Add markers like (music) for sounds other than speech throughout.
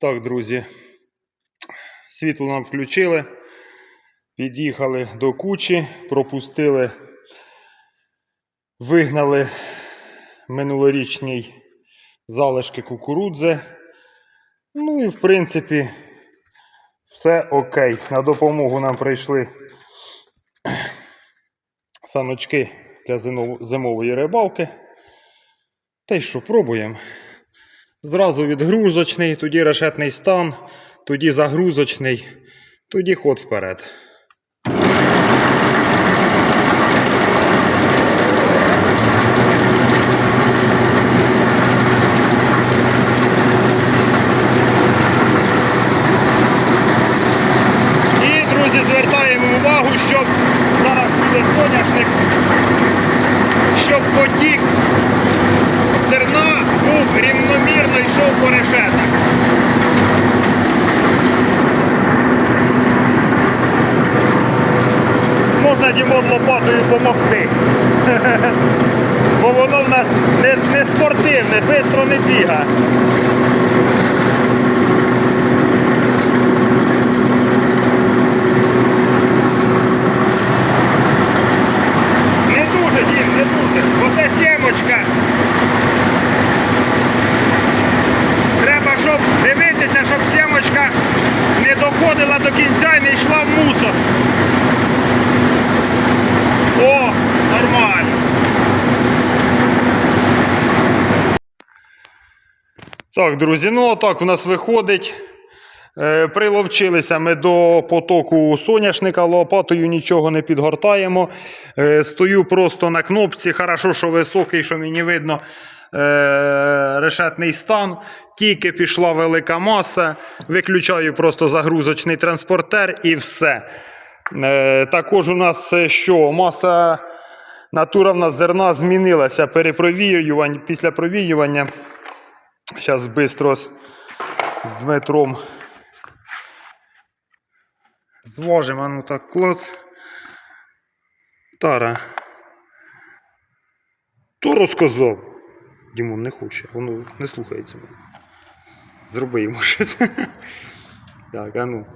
Так, друзі, світло нам включили, під'їхали до кучі, пропустили, вигнали минулорічні залишки кукурудзи. Ну і в принципі, все окей. На допомогу нам прийшли саночки для зимової рибалки. Та й що, пробуємо. Зразу відгрузочний, тоді решетний стан, тоді загрузочний, тоді ход вперед. І, друзі, звертаємо увагу, щоб зараз буде соняшник, щоб потік зерна був рівномірно йшов по решетах. Можна Дімон допомогти. (laughs) Бо воно в нас не, не спортивне, швидко не біга. Не дуже, Дім, не дуже. Оце сімочка. Треба, щоб дивитися, щоб сімочка не доходила до кінця і не йшла в мусор. О, нормально. Так, друзі, ну отак у нас виходить. Е, Приловчилися ми до потоку соняшника, лопатою нічого не підгортаємо. Е, Стою просто на кнопці. Хорошо, що високий, що мені видно е, решетний стан. Тільки пішла велика маса. Виключаю просто загрузочний транспортер і все. Також у нас що? Маса натура в нас зерна змінилася перепровіювань, після провіювання. Зараз швидко з, Дмитром зважимо, а ну так клац. Тара. То розказав. Дімон не хоче, воно не слухається мене. Зроби йому щось. (laughs) Так, а ну.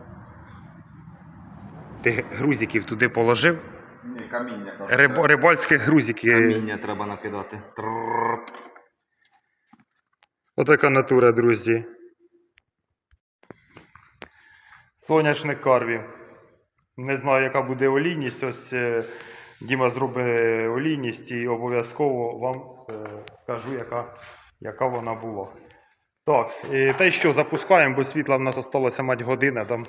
Ти грузиків туди положив? Ні, каміння. Риб, рибальські грузики. Каміння треба накидати. Трррр. Отака натура, друзі. Соняшник карві. Не знаю, яка буде олійність. Ось е, Діма зробить олійність і обов'язково вам е, скажу, яка, яка вона була. Так, і, та що, запускаємо, бо світла в нас залишилося мать година там.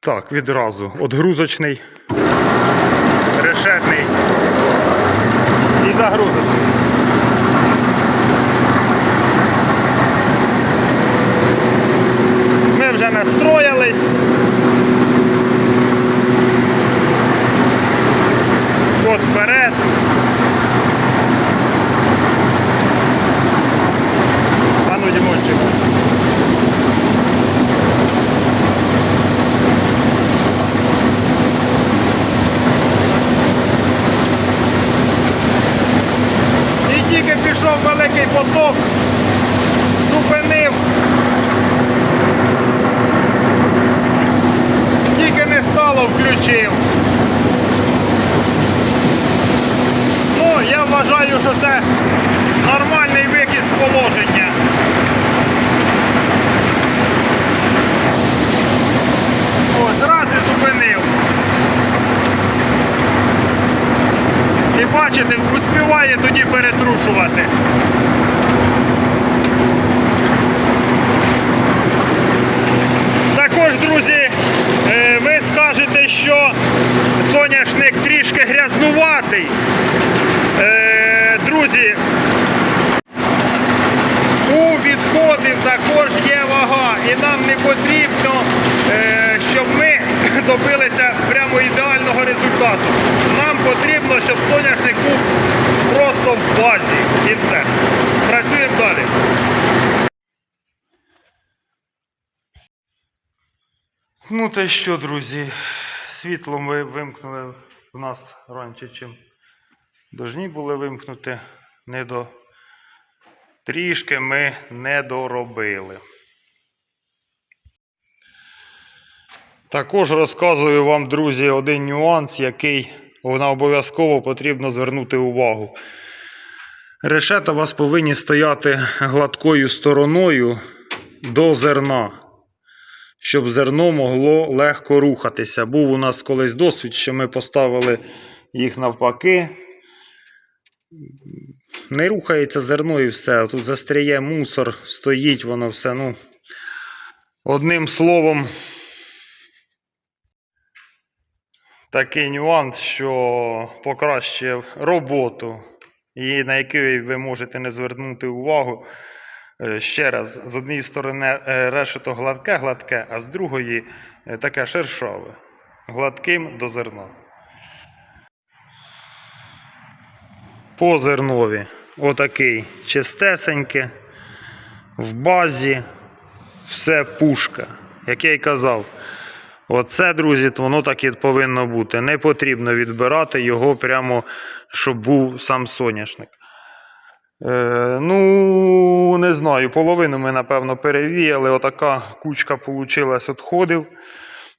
Так, відразу. Отгрузочний, решетний і загрузочний. Ми вже настроїлись. От вперед. А ну, Дімончик. І тільки пішов великий поток, зупинив. Тільки не стало, включив. Ну, я вважаю, що це нормальний вихід з положення. Ось, раз і зупинив. І бачите, успіває тоді перетрушувати. Також, друзі, е, ви скажете, що соняшник трішки грязнуватий. Е, Друзі, у відходів також є вага, і нам не потрібно, е, щоб ми (laughs) добилися прямо ідеального результату. Нам потрібно, щоб соняшник був просто в базі. І все. Працюємо далі. Ну та й що, друзі, світло ми вимкнули в нас раніше, чим Должні були вимкнути не до трішки ми не доробили. Також розказую вам, друзі, один нюанс, який на обов'язково потрібно звернути увагу. Решета у вас повинні стояти гладкою стороною до зерна, щоб зерно могло легко рухатися. Був у нас колись досвід, що ми поставили їх навпаки. Не рухається зерно і все. Тут застряє мусор, стоїть воно все. Ну, одним словом, такий нюанс, що покращує роботу, і на який ви можете не звернути увагу. Е, Ще раз, з однієї сторони е, решето гладке-гладке, а з другої е, таке шершаве. Гладким до зерна. По зернові отакий чистесеньке, в базі, все пушка. Як я й казав, оце, друзі, воно так і повинно бути. Не потрібно відбирати його прямо, щоб був сам соняшник. Е, ну, не знаю, половину ми, напевно, перевіяли. Отака кучка вийшла відходів.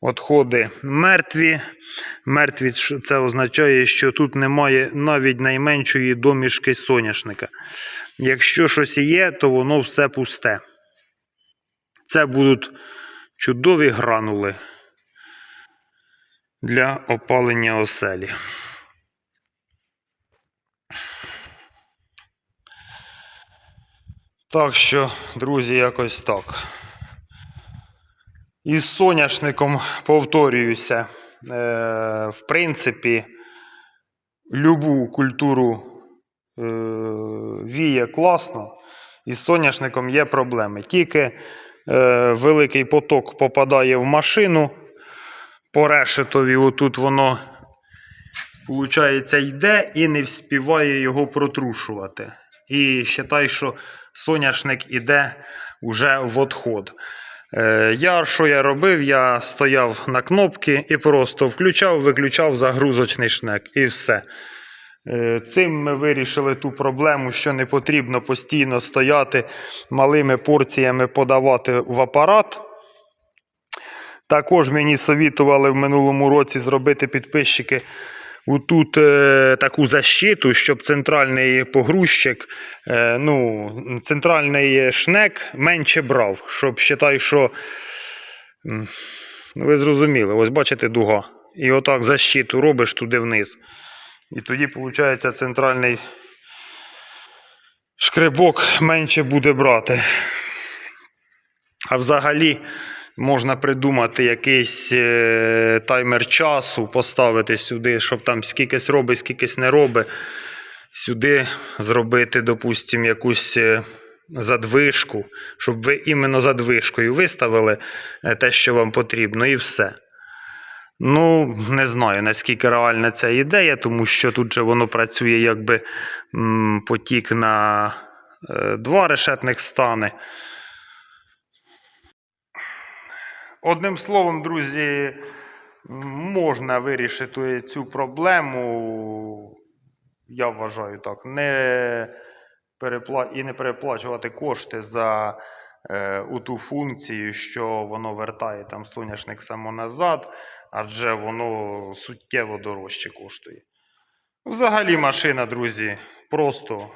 Отходи мертві. Мертві це означає, що тут немає навіть найменшої домішки соняшника. Якщо щось є, то воно все пусте. Це будуть чудові гранули для опалення оселі. Так що, друзі, якось так. Із соняшником повторююся. Е, в принципі, любу культуру е, віє класно, із соняшником є проблеми. Тільки е, великий поток попадає в машину по решетові, отут воно, виходить, йде і не вспіває його протрушувати. І вважай, що соняшник іде вже в відход. Е, Я що я робив? Я стояв на кнопки і просто включав, виключав загрузочний шнек і все. Е, Цим ми вирішили ту проблему, що не потрібно постійно стояти малими порціями подавати в апарат. Також мені совітували в минулому році зробити підписчики тут е, таку защиту, щоб центральний погрузчик, е, ну, центральний шнек менше брав. Щоб вважай, що. ну, Ви зрозуміли, ось бачите дуга. І отак защиту робиш туди вниз. І тоді, виходить, центральний шкребок менше буде брати. А взагалі можна придумати якийсь е, таймер часу, поставити сюди, щоб там скількись робить, скількись не робить. Сюди зробити, допустимо, якусь е, задвижку, щоб ви іменно задвижкою виставили е, те, що вам потрібно, і все. Ну, не знаю, наскільки реальна ця ідея, тому що тут же воно працює якби потік на два решетних стани. Одним словом, друзі, можна вирішити цю проблему, я вважаю так, не перепла... і не переплачувати кошти за е, у ту функцію, що воно вертає там соняшник само назад, адже воно суттєво дорожче коштує. Взагалі машина, друзі, просто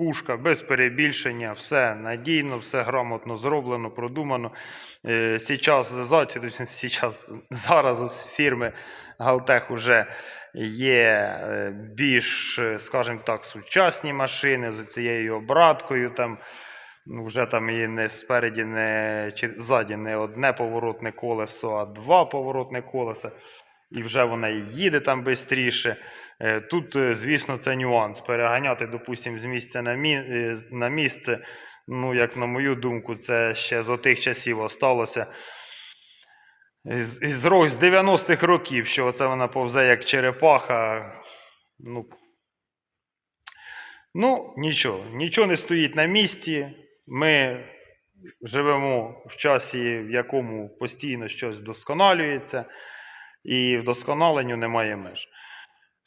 пушка без перебільшення, все надійно, все грамотно зроблено, продумано. Е, Сейчас, за- (laughs) сейчас, зараз з фірми Галтех вже є е, більш, е, скажімо так, сучасні машини з цією обраткою. Там, ну, вже там і не спереді, не чи ззаді не одне поворотне колесо, а два поворотне колеса. І вже вона і їде там швидше. Тут, е, звісно, це нюанс. Переганяти, допустимо, з місця е, на місце. Ну, як на мою думку, це ще з отих часів осталося. З 90-х років, що оце вона повзе як черепаха. Ну, ну, нічого, нічого не стоїть на місці. Ми живемо в часі, в якому постійно щось вдосконалюється, і вдосконаленню немає меж.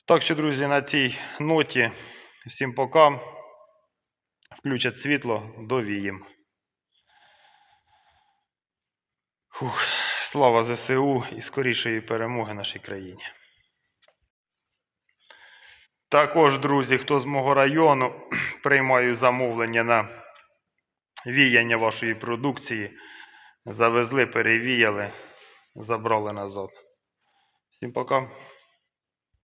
Так що, друзі, на цій ноті всім пока. включать світло, довіємо. Фух, слава ЗСУ і скорішої перемоги нашій країні. Також, друзі, хто з мого району, (clears throat) приймаю замовлення на віяння вашої продукції. Завезли, перевіяли, забрали назад. Всім пока.